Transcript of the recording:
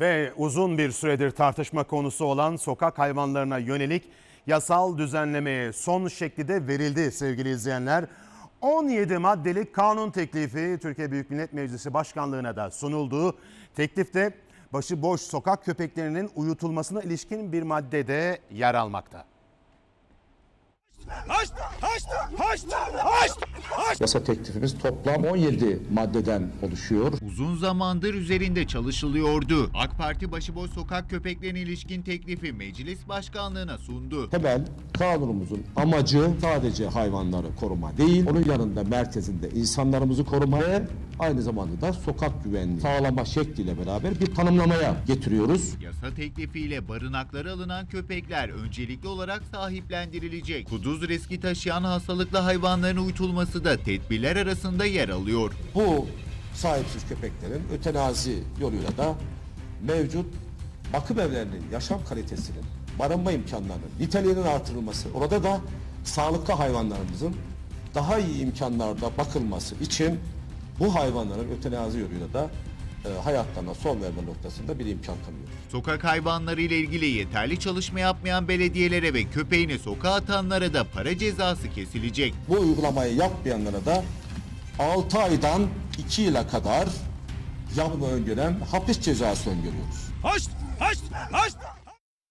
Ve uzun bir süredir tartışma konusu olan sokak hayvanlarına yönelik yasal düzenlemeye son şekli de verildi sevgili izleyenler. 17 maddelik kanun teklifi Türkiye Büyük Millet Meclisi Başkanlığı'na da sunuldu. Teklifte başıboş sokak köpeklerinin uyutulmasına ilişkin bir maddede yer almakta. Haşt! Haşt! Haşt! Yasa teklifimiz toplam 17 maddeden oluşuyor. Uzun zamandır üzerinde çalışılıyordu. AK Parti başıboş sokak köpeklerine ilişkin teklifi meclis başkanlığına sundu. Temel kanunumuzun amacı sadece hayvanları koruma değil, onun yanında merkezinde insanlarımızı koruma ve aynı zamanda da sokak güvenliği sağlama şekliyle beraber bir tanımlamaya getiriyoruz. Yasa teklifiyle barınaklara alınan köpekler öncelikli olarak sahiplendirilecek. Kuduz riski taşıyan hastalıklı hayvanların uyutulması da tedbirler arasında yer alıyor. Bu sahipsiz köpeklerin ötenazi yoluyla da mevcut bakım evlerinin yaşam kalitesinin, barınma imkanlarının, niteliğinin artırılması, orada da sağlıklı hayvanlarımızın daha iyi imkanlarda bakılması için bu hayvanların ötenazi yoluyla da e, hayatlarına son verme noktasında bir imkan tanıyoruz. Sokak hayvanları ile ilgili yeterli çalışma yapmayan belediyelere ve köpeğini sokağa atanlara da para cezası kesilecek. Bu uygulamayı yapmayanlara da 6 aydan 2 yıla kadar yapma öngören hapis cezası öngörüyoruz. Haşt! Haşt! Haşt!